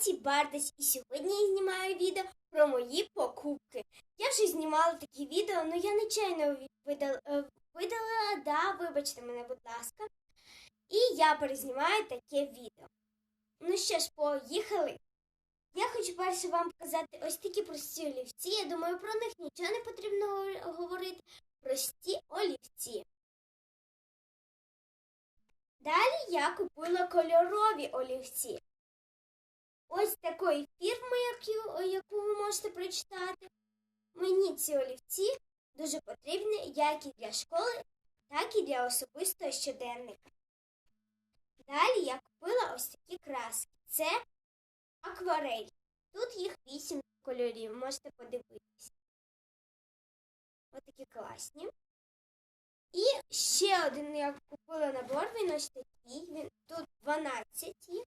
Каті Бардась, і сьогодні я знімаю відео про мої покупки. Я вже знімала такі відео, але я нечайно видала, е, видалила, да, вибачте мене, будь ласка. І я перезнімаю таке відео. Ну що ж, поїхали. Я хочу перше вам показати ось такі прості олівці. Я думаю, про них нічого не потрібно говорити. Прості олівці. Далі я купила кольорові олівці. Ось такої фірми, яку, яку ви можете прочитати. Мені ці олівці дуже потрібні як і для школи, так і для особистого щоденника. Далі я купила ось такі краски. Це акварель. Тут їх вісім кольорів, можете подивитися. Ось такі класні. І ще один я купила набор, він ось такий. Він, тут 12 їх.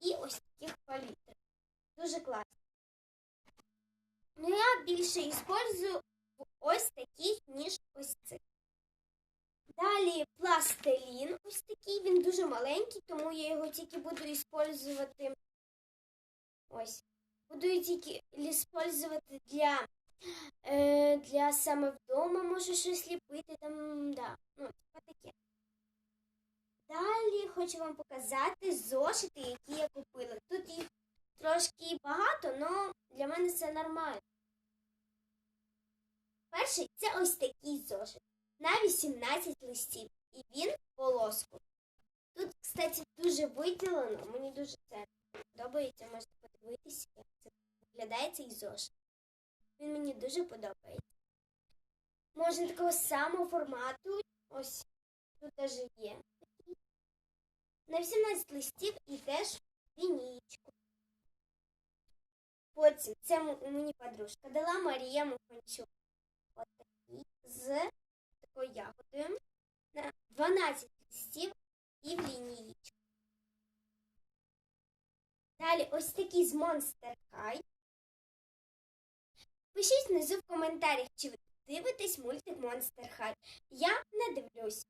І ось таких палітр. Дуже класно. Ну, я більше іспользую ось таких, ніж ось цих. Далі пластилін ось такий, він дуже маленький, тому я його тільки буду іспользувати. Ось. Буду тільки іспользувати для, е, для саме вдома, можу щось ліпити там, да. Ну, таке. Далі хочу вам показати зошити, які я купила. Тут їх трошки багато, але для мене це нормально. Перший це ось такий зошит на 18 листів. І він полоску. Тут, кстати, дуже виділено. Мені дуже це подобається. Можете подивитися, як це виглядає цей зошит. Він мені дуже подобається. Можна такого самого формату. Ось тут теж є. На 18 листів і теж лінієчку. Потім це мені подружка дала Марія Муханчук. От такий з такою ягодою на 12 листів і в лінієчку. Далі ось такий з Monster High. Пишіть внизу в коментарях, чи ви дивитесь мультик Monster High. Я не дивлюсь.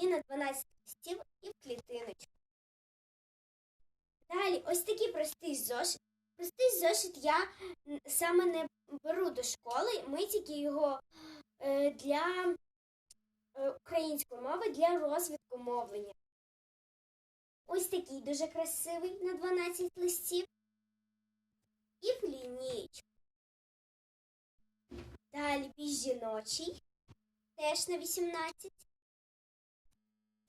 Він на 12 листів і в клітиночку. Далі ось такий простий зошит. Простий зошит я саме не беру до школи. Ми тільки його е, для е, української мови для розвитку мовлення. Ось такий дуже красивий на 12 листів. І в лінієчку. Далі більш жіночий, теж на 18,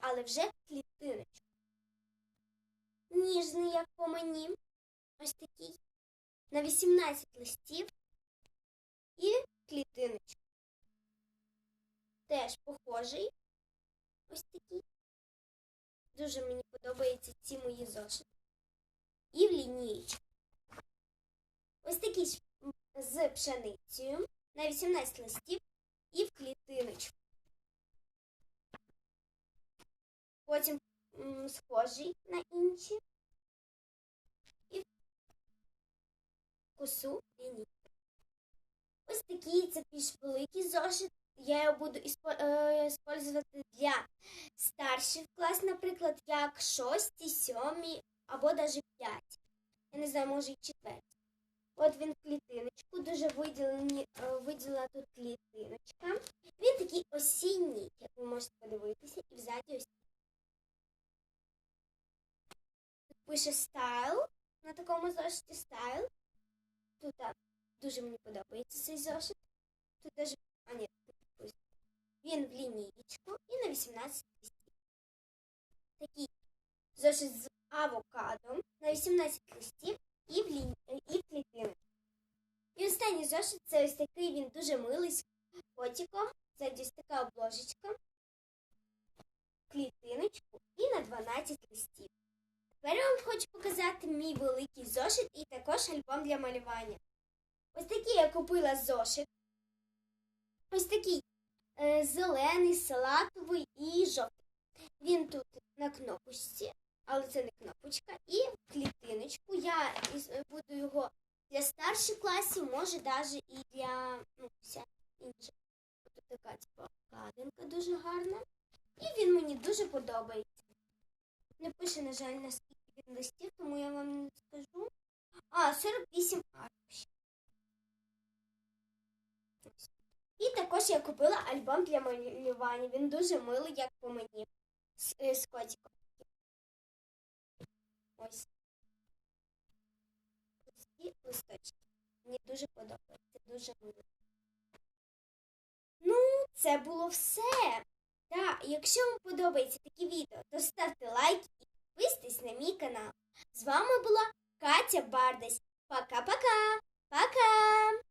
але вже клітиночку. Ніжний, як по мені. Ось такий. На 18 листів і клітиночку. Теж похожий. Ось такий. Дуже мені подобаються ці мої зошити. І в лінієчку. Ось такий з пшеницею на 18 листів і в клітиночку. Потім схожий на інші. І косу лінійку. Ось такий це більш великий зошит. Я його буду використовувати для старших клас, наприклад, як 6, 7 або навіть 5. Я не знаю, може і 4. От він клітиночку, дуже виділені, е, виділена тут клітиночка. Він такий осінній, як ви можете подивитися, і взаді ось. Пише стайл, на такому зошиті стайл. Тут дуже мені подобається цей зошит. Тут теж, а ні. Він в лінієчку і на 18 листів. Такий зошит з авокадом на 18 листів і в, лі... і в. І останній зошит це ось такий, він дуже милий з котиком. Це ось така обложечка, клітиночку і на 12 листів. Тепер я вам хочу показати мій великий зошит і також альбом для малювання. Ось такий я купила зошит. Ось такий е, зелений, салатовий і жовтий. Він тут на кнопочці, але це не кнопочка. І клітиночку. Я буду його для старших класів, може навіть і для ну, вся. Тут така типу, кадинка дуже гарна. І він мені дуже подобається. Не пише, на жаль, він листів, тому я вам не скажу. А, 48 аркушів. І також я купила альбом для малювання. Він дуже милий, як по мені. З, е, з котиком. Ось. Ось ці листочки. Мені дуже подобається, дуже мило. Ну, це було все. Так, якщо вам подобається такі відео, то ставте лайк підписуйтесь на мій канал. З вами була Катя Бардась. Пока-пока! Пока!